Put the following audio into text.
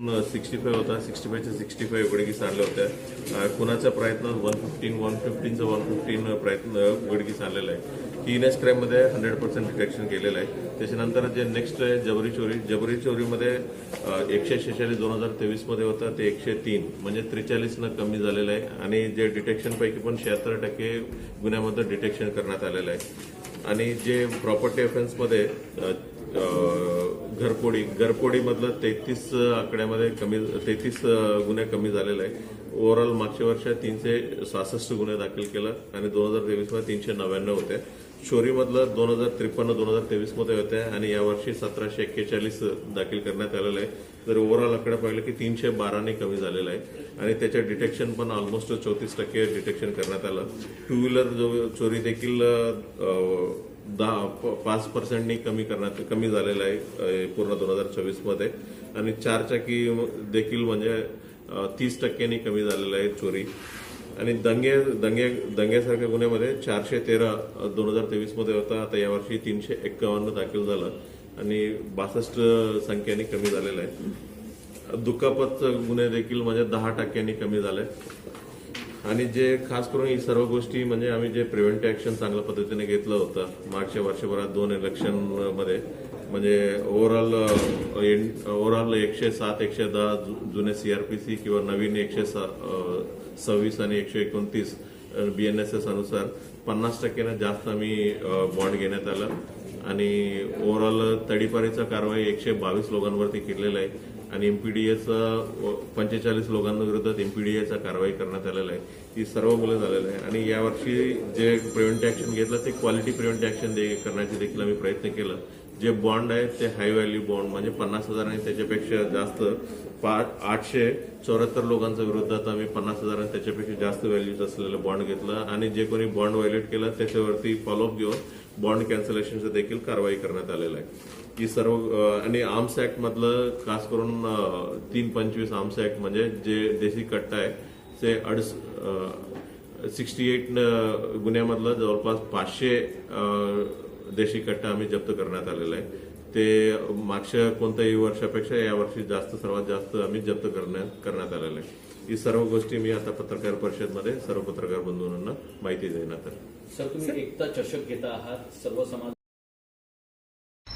Sixty five होता. Sixty फायच्या sixty five उघडकीस आणल्या होत्या. अं, खुनाचा प्रयत्न? वन फिफ्टीन वन फिफ्टीनचा वन फिफ्टीन प्रयत्न उघडकीस आणलेला आहे. टीएनएस क्राईममध्ये हंड्रेड पर्सेंट डिटेक्शन केलेलं आहे. त्याच्यानंतर जे नेक्स्ट आहे जबरी चोरी जबरी चोरीमध्ये एकशे शेहेचाळीस दोन हजार तेवीसमध्ये होतं. ते एकशे तीन म्हणजे त्रेचाळीसनं कमी झालेलं आहे. आणि जे डिटेक्शनपैकी पण शहात्तर टक्के गुन्ह्यामध्ये डिटेक्शन करण्यात आलेलं आहे. आणि जे प्रॉपर्टी ऑफेन्समध्ये घरपोडी घरपोडीमधलं तेहतीस आकड्यामध्ये कमी तेहतीस गुन्हे कमी झालेले आहे ओव्हरऑल मागच्या वर्षात तीनशे सहासष्ट गुन्हे दाखल केला आणि दोन हजार तेवीसमध्ये तीनशे नव्याण्णव होते. चोरीमधलं दोन हजार त्रेपन्न दोन हजार तेवीसमध्ये होते आणि यावर्षी सतराशे एक्केचाळीस दाखल करण्यात आलेलं आहे. तर ओव्हरऑल आकडा पाहिलं की तीनशे बाराने कमी झालेलं आहे. आणि त्याचं डिटेक्शन पण ऑलमोस्ट चौतीस टक्के डिटेक्शन करण्यात आलं. टू व्हीलर जो चोरी देखील दहा प- पाच पर्सेंटनी कमी करण्यात कमी झालेलं आहे पूर्ण दोन हजार चोवीसमध्ये आणि चारचाकी देखील म्हणजे तीस टक्क्यांनी कमी झालेलं आहे चोरी. आणि दंगे दंगे दंग्यासारख्या गुन्ह्यामध्ये चारशे तेरा दोन हजार तेवीसमध्ये होता. आता यावर्षी तीनशे एक्कावन्न दाखल झालं. आणि बासष्ट संख्येने कमी झालेलं आहे. दुखापत गुन्हे देखील म्हणजे दहा टक्क्यांनी कमी झाले. आणि जे खास करून ही सर्व गोष्टी म्हणजे आम्ही जे प्रिव्हेंटिव्ह ऍक्शन चांगल्या पद्धतीने घेतलं होतं मागच्या वर्षभरात दोन इलेक्शनमध्ये म्हणजे ओव्हरऑल ओव्हरऑल एकशे सात एकशे दहा जुने सीआरपीसी किंवा नवीन एकशे सव्वीस आणि एकशे एकोणतीस बीएनएसएस अनुसार पन्नास टक्क्यानं जास्त आम्ही बॉन्ड घेण्यात आला. आणि ओव्हरऑल तडीपारीचा कारवाई एकशे बावीस लोकांवरती केलेला आहे आणि एमपीडीएचा पंचेचाळीस लोकांविरोधात एमपीडीएचा कारवाई करण्यात आलेला आहे. ती सर्व मुलं झालेलं आहे. आणि यावर्षी जे प्रिव्हेंट ऍक्शन घेतलं ते क्वालिटी प्रिव्हेंटिव्ह ऍक्शन करण्याचे देखील आम्ही प्रयत्न केला. जे बॉन्ड आहेत ते हाय व्हॅल्यू बॉन्ड म्हणजे पन्नास हजार आणि त्याच्यापेक्षा जास्त आठशे चौऱ्याहत्तर लोकांच्या विरोधात आम्ही पन्नास हजार आणि त्याच्यापेक्षा जास्त व्हॅल्यूज असलेलं बॉन्ड घेतलं आणि जे कोणी बॉन्ड व्हायलेट केलं त्याच्यावरती फॉलोअप घेऊन बॉन्ड कॅन्सलेशनचं देखील कारवाई करण्यात आलेलं आहे. ही सर्व आणि आर्म्स ऍक्ट मधलं खास करून तीन पंचवीस आर्म्स ऍक्ट म्हणजे जे देशी कट्टा आहे ते अडस सिक्स्टी एट गुन्ह्यामधलं जवळपास पाचशे देशी कट्टा आम्ही जप्त करण्यात आलेला आहे. ते मागच्या कोणत्याही वर्षापेक्षा या वर्षी जास्त सर्वात जास्त आम्ही जप्त करण्यात करण्यात आलेलं आहे. ही सर्व गोष्टी मी आता पत्रकार परिषदमध्ये सर्व पत्रकार बंधूंना माहिती देण्यात आली सर तुम्ही एकता चषक घेता आहात सर्व समाज